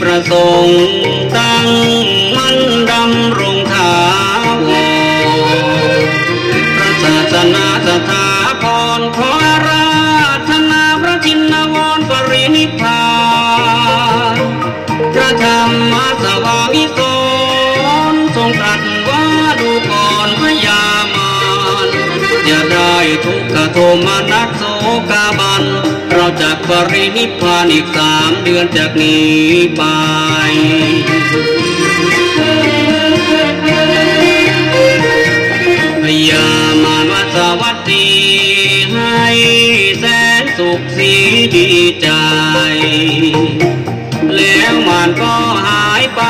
ประสงค์ตั้งมั่นดำรงถาวรพระศาสนาสถาพรขอราธนาพระชินวรปรินิพพานพระธรรมสวามิโสนทรงตรัสว่าดูก่อนพยามารอย่าได้ทุกขโทมนัสโสกาบัน เราจะปรินิพานอีกสามเดือนจากนี้ไปพยามานวัสวัสดีให้แสนสุขสีดีใจ แล้วมันก็หายไป